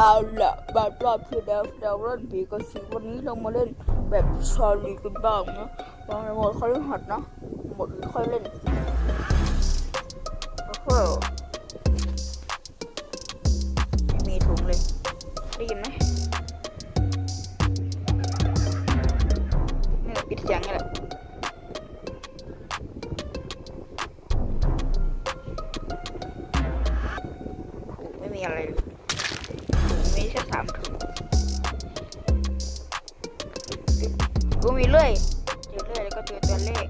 เอาละบที่แล้วเราเล่นผีกระสือวันนี้เรามาเล่นแบบชาลีกันบ้างนะวางในหมดค่อยหัดนะหมดค่อยเล่นโอ้โหไม่มีถุงเลยได้ยินไหมนี่แหละปิดเสียงนี่แหละโอ้ไม่มีอะไรเลย ถุงมีแค่สามกูมีเลื่อยเจอเลื่อยแล้วก็เจอตัวเลข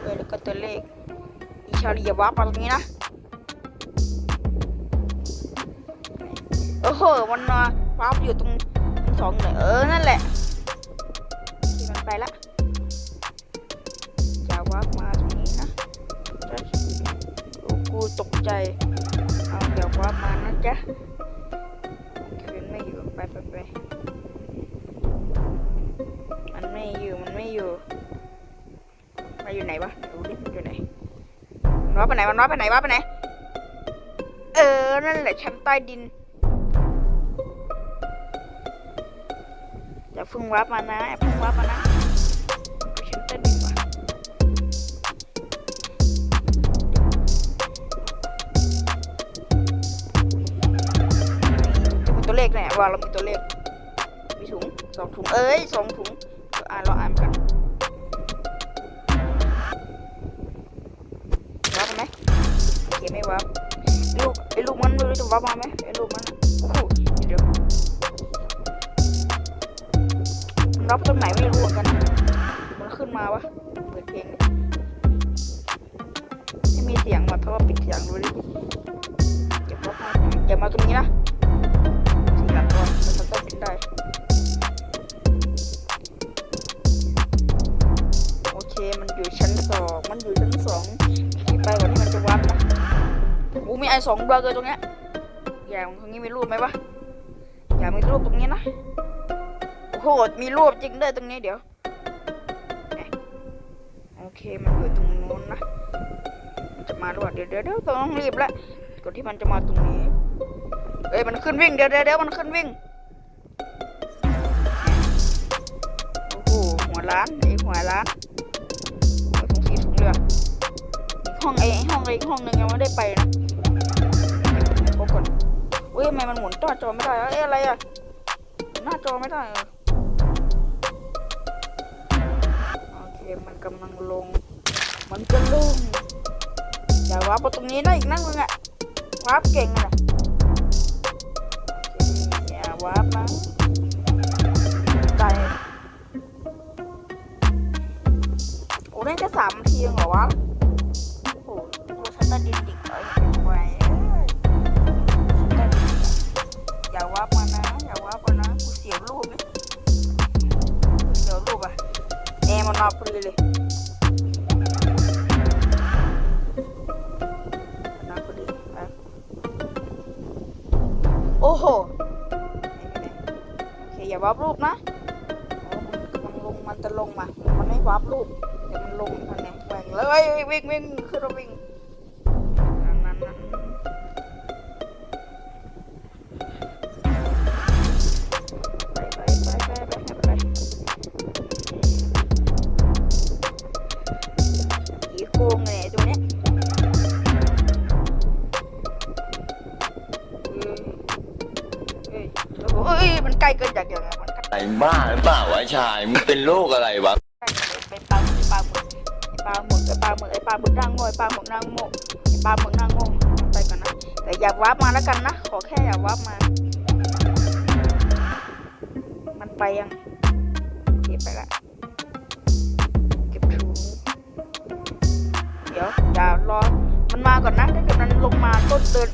เลื่อยแล้วก็ตัวเลขอีชาลีอย่าวับมาตรงนี้นะโอ้โหมันมาวับอยู่ตรงตรงสองเลยเออนั่นแหละที่มันไปละอย่าวับมาตรงนี้นะจะโอ้กูตกใจ เอาอย่าวับมานะจ๊ะคืนไม่อยู่ไปไปไปมันไม่อยู่มันไม่อยู่มันอยู่ไหนวะดูดิมันอยู่ไหนมันว่าไปไหนมันว่าไปไหนว่าไปไหนเออนั่นแหละชั้นใต้ดินอย่าพึ่งวับมานะอย่าพึ่งวับมานะ ขเนี่ยว่าเรามีตัวเลข มีถุงสองถุง เอ้ยสองถุงอ่านเราอ่านกันวับไหมโอเคไม่วับไอ้ลูกไอ้ลูกมันไม่รู้จะวับมาไหมไอ้ลูกมันโอ้โหเดี๋ยวมันวับตรงไหนไม่รู้เหมือนกัน มันขึ้นมาวะเปิดเพลงไม่มีเสียงมาเพราะว่าปิดเสียงดูดิอย่าวับมาอย่ามาตรงนี้นะ อยู่ชั้นสองมันอยู่ชั้นสองขี่ไปกว่าที่มันจะวัดนะกูมีไอสองดวงเลยตรงเนี้ยอย่างตรงนี้มีรูปไหมวะอย่ามีรูปตรงนี้นะโอ้โหมีรูปจริงด้วยตรงนี้เดี๋ยวโอเคมันอยู่ตรงนู้นนะจะมาด้วยเดี๋ยวเดี๋ยวเดี๋ยวต้องรีบล้วก่อนที่มันจะมาตรงนี้เอ้ยมันขึ้นวิ่งเดี๋ยวเดี๋ยวเดี๋ยวมันขึ้นวิ่งโอ้โหหัวล้านไอหัวล้าน ห้องไอห้องไออีกห้องหนึ่งยังไม่ได้ไปนะพบก่อนอุ้ยทำไมมันหมุนต่อจอไม่ได้อะเอ้ยอะไรอะหน้าจอไม่ได้โอเคมันกำลังลง มันจะลงอย่าวาร์ปตรงนี้นะอีกนั่งนึงอะวาร์ปเก่งอะนะอย่าวาร์ปนะใจโอ้เล่นแค่สามนาทีเองเหรอวะ ตัวฉันตะดินดิกเอ้ยเป็นไงเอ้ยฉันตะดินดิกอะอย่าวับมานะ อย่าวับมานะกูเสียวรูปไหมกูเสียวรูปอะแอร์มันมาพอดีเลยมันมาพอดีไปโอ้โหไหนไปไหนโอเคอย่าวับรูปนะโอ้มันลงมันจะลงมา มันไม่วับรูปเดี๋ยวมันลงมันเนี่ยแหว่งเลยวิ่งวิ่งขึ้นรถวิ่ง มันใกล้เกินจากอย่างไงมันใกล้ไอ้บ้าหรือเปล่าวะชายมึงเป็นโรคอะไรวะไปปลาหมึกไปปลาหมึกไอปลาหมึกไอปลาหมึกไอปลาหมึกนั่งโง่ไอปลาหมึกนั่งโง่ไอปลาหมึกนั่งโง่ไปก่อนนะแต่อย่าวับมาแล้วกันนะขอแค่อย่าวับมา มันไปยังเก็บไปละเก็บถุงเดี๋ยวอย่ารอมันมาก่อนนะถ้าเกิดมันลงมาต้นเดิน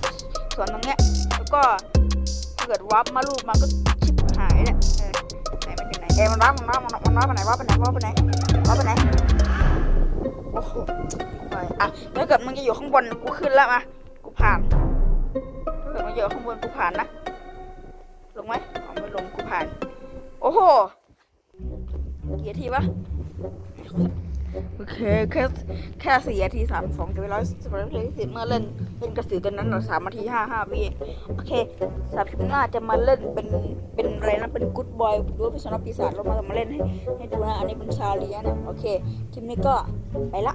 สวนตรงเนี้ยแล้วก็ถ้าเกิดวับมาลูกมันก็ชิบหายแหละเออไหนมันอยู่ไหนเอมันวับมันวับมันวับไปไหนวับไปไหนวับไปไหนวับไปไหนโอ้โหไปอะถ้าเกิดมึงจะอยู่ข้างบนกูขึ้นแล้วมากูผ่านถ้าเกิดมึงอยู่ข้างบนกูผ่านนะลงไหมอ๋อไม่ลงกูผ่าน โอ้โหเกี่ทีวะ โอเคแค่แค่สี่นาทีสามสองจะไปร้อยสิบร้อยสิบเมื่อเล่นเล่นกระสือตัวนั้นเราสามนาทีห้าห้าวิเองโอเคสำหรับคลิปหน้าจะมาเล่นเป็นเป็นอะไรนะเป็นกู๊ดบอยหรือว่าเป็นสนปีศาจเรามามาเล่นให้ให้ดูนะอันนี้เป็นชาเลียนะโอเคคลิปนี้ก็ไปละ